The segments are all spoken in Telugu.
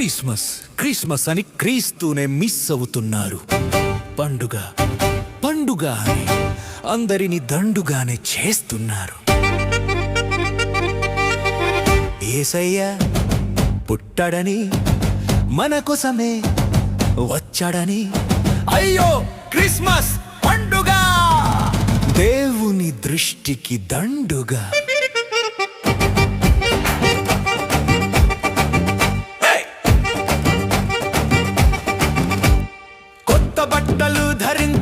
క్రిస్మస్ క్రిస్మస్ అని క్రీస్తూనే మిస్ అవుతున్నారు. పండుగ పండుగ అని అందరిని దండుగానే చేస్తున్నారు. ఏసయ్య పుట్టడని మన కోసమే వచ్చాడని. అయ్యో క్రిస్మస్ పండుగ! దేవుని దృష్టికి దండుగా.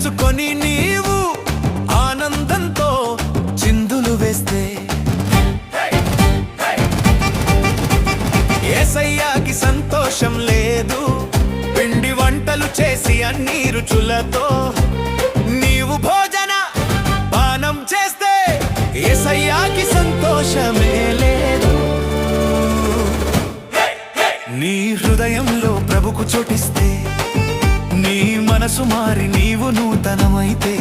పంచుకొని నీవు ఆనందంతో చిందులు వేస్తే. ఏసయ్యాకి సంతోషం లేదు. పిండి వంటలు చేసి అన్ని రుచులతో నీవు భోజన పానం చేస్తే ఏసయ్యాకి సంతోషమే లేదు. నీ హృదయంలో ప్రభుకు చోటిస్తే మనసు మారి నీవు నూతనమైతే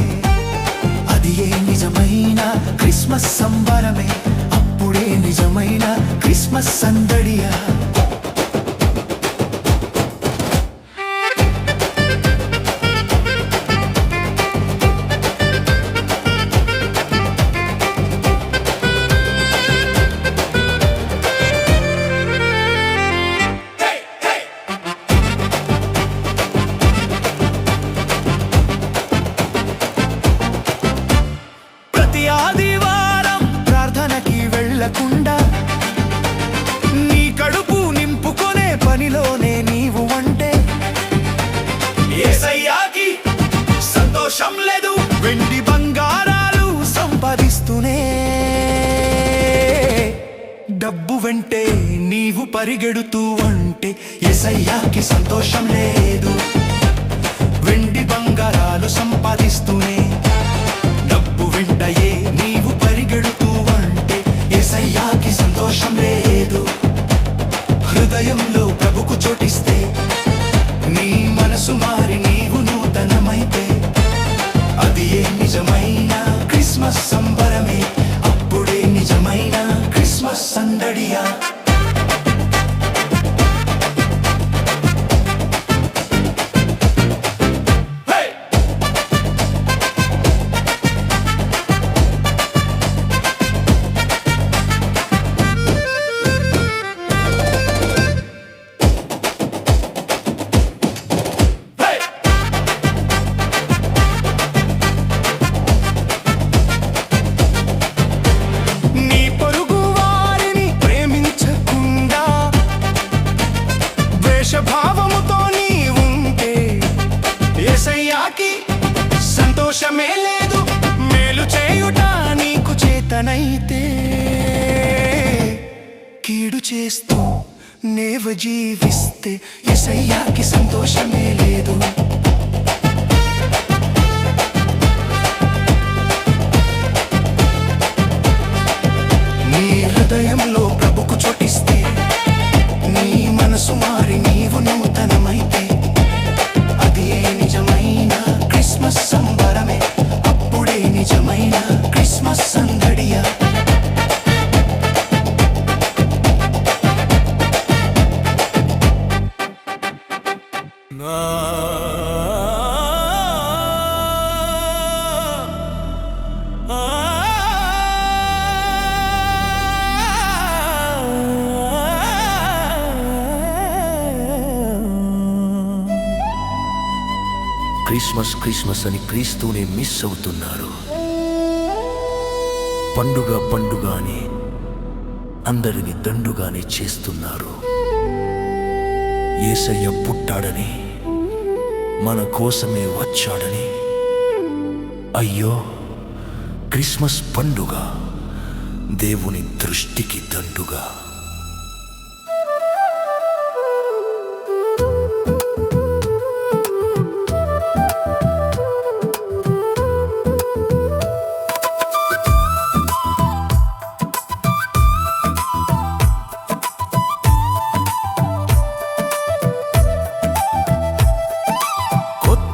అది ఏ నిజమైన క్రిస్మస్ సంబరమే? అప్పుడే నిజమైన క్రిస్మస్ సందడియా? పరిగెడుతూ అంటే ఎసయ్యాకి సంతోషం లేదు. వెండి బంగారాలు సంపాదిస్తూనే డబ్బు వెంటయే నీవు పరిగెడుతూ అంటే ఎసయ్యాకి సంతోషం లేదు. నేవ జీవిస్తే ఎసయ్యాకి సంతోషమే లేదు. క్రిస్మస్ క్రిస్మస్ అని క్రీస్తునే మిస్ అవుతున్నారు. పండుగ పండుగ అని అందరిని దండుగానే చేస్తున్నారు. ఏసయ్య పుట్టాడని మన కోసమే వచ్చాడని. అయ్యో క్రిస్మస్ పండుగ దేవుని దృష్టికి దండుగా.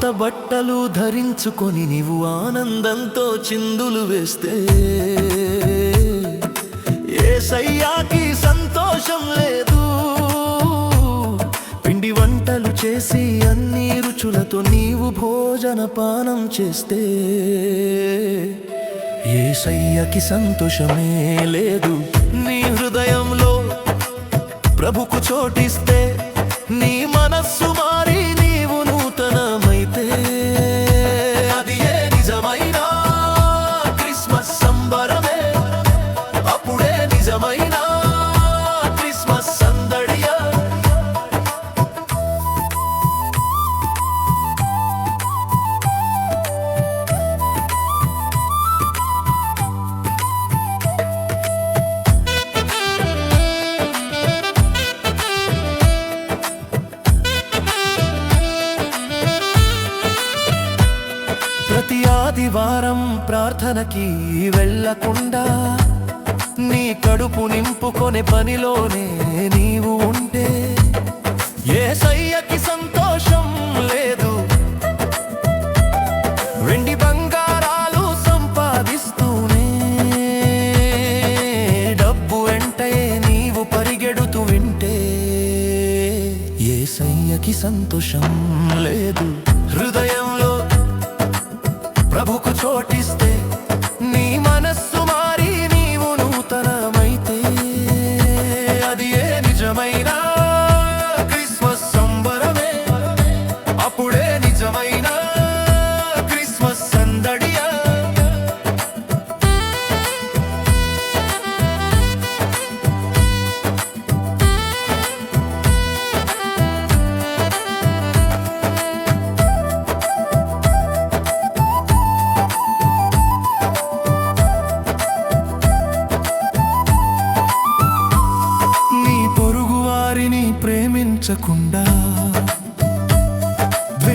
కొత్త బట్టలు ధరించుకొని నీవు ఆనందంతో చిందులు వేస్తే ఏసయ్యాకి సంతోషం లేదు. పిండి వంటలు చేసి అన్ని రుచులతో నీవు భోజన పానం చేస్తే ఏసయ్యకి సంతోషమే లేదు. నీ హృదయంలో ప్రభుకు చోటిస్తే నీ కడుపు నింపుకొనే పనిలోనే నీవు ఉంటే ఏ సయ్యకి సంతోషం లేదు. వెండి బంగారాలు సంపాదిస్తూనే డబ్బు వెంటే నీవు పరిగెడుతూ వింటే ఏ సయ్యకి సంతోషం లేదు. హృదయంలో ప్రభుకు చోటిస్తే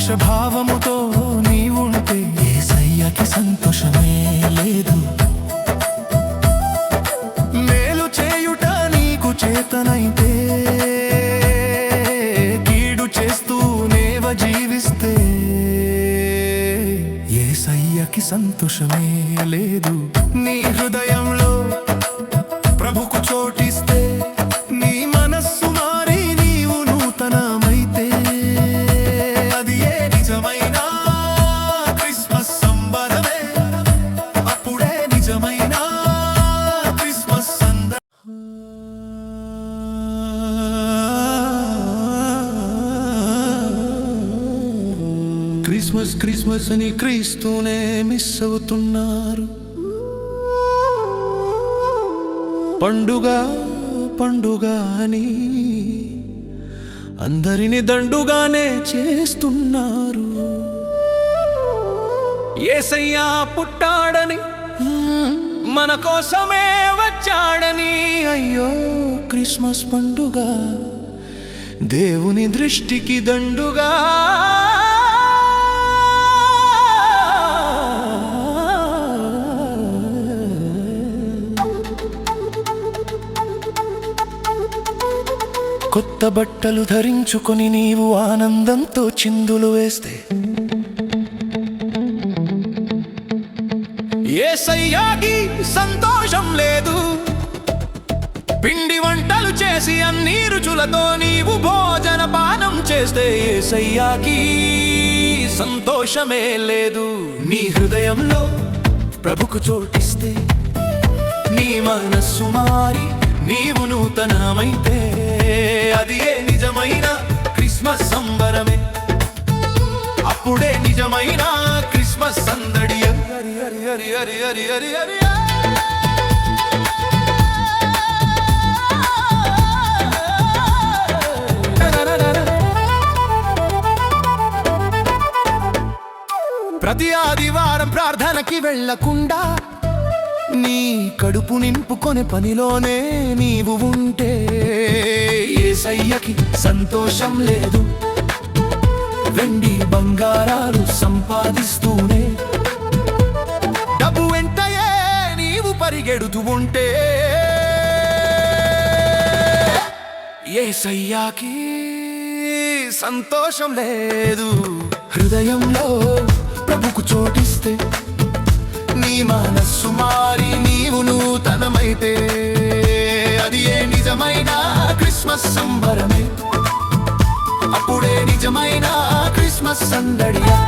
ద్వేషభావముతో నీవుంటే ఏసయ్యకి సంతోషమే లేదు. మేలు చేయుట నీకు చేతనైతే కీడు చేస్తూ నేవ జీవిస్తే ఏసయ్యకి సంతోషమే లేదు. నీ క్రిస్మస్ క్రిస్మస్ అని క్రీస్తునే మిస్ అవుతున్నారు. పండుగ పండుగ అని అందరిని దండుగానే చేస్తున్నారు. ఏసయ్యా పుట్టాడని మన కోసమే వచ్చాడని అయ్యో క్రిస్మస్ పండుగ దేవుని దృష్టికి దండుగా కొత్త బట్టలు ధరించుకొని నీవు ఆనందంతో చిందులు వేస్తే. ఏసయ్యాకి సంతోషం లేదు. పిండి వంటలు చేసి అన్ని రుచులతో నీవు భోజన పానం చేస్తే ఏసయ్యాకి సంతోషమే లేదు. నీ హృదయంలో ప్రభుకు చోటిస్తే నీ మనస్సు మారి నీవు నూతనమైతే. అది ఏ నిజమైన క్రిస్మస్ సంబరమే? అప్పుడే నిజమైన క్రిస్మస్ సందడి. హరి హరి హరి హరి హరి హరి హరి ప్రతి ఆదివారం ప్రార్థనకి వెళ్ళకుండా నీ కడుపు నింపుకొనే పనిలోనే నీవు ఉంటే ఏసయ్యకి సంతోషం లేదు. వెండి బంగారాలు సంపాదిస్తూనే డబ్బు వెంటయే నీవు పరిగెడుతూ ఉంటే ఏసయ్యాకి సంతోషం లేదు. హృదయంలో ప్రభుకు చోటిస్తే నీ మనస్సు మారి నీవు నూతనమైతే అది ఏ నిజమైన క్రిస్మస్ సంబరమే. అప్పుడే నిజమైన క్రిస్మస్ సందడియా.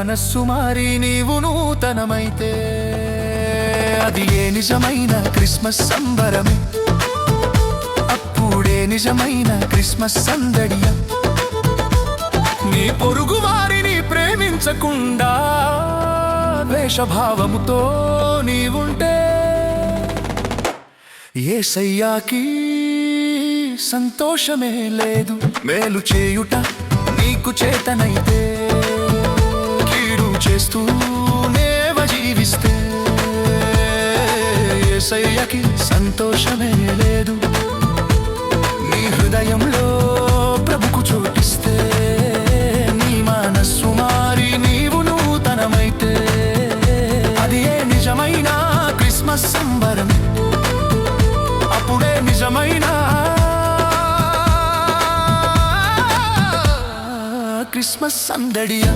మనస్సు మారి నీవు నూతనమైతే అది ఏ నిజమైన క్రిస్మస్ సంబరమే? అప్పుడే నిజమైన క్రిస్మస్ సందడియ నీ పొరుగు వారిని ప్రేమించకుండా ద్వేషభావముతో నీవుంటే ఏసయ్యాకి సంతోషమే లేదు. మేలు చేయుట నీకు చేతనైతే కీడు జీవిస్తే ఏసయ్యకి సంతోషమే లేదు. నీ హృదయంలో ప్రభుకు చోటిస్తే నీ మనస్సు మారి నీవు నూతనమైతే అది ఏ నిజమైన క్రిస్మస్ సంబరం అప్పుడే నిజమైన క్రిస్మస్ సందడియా.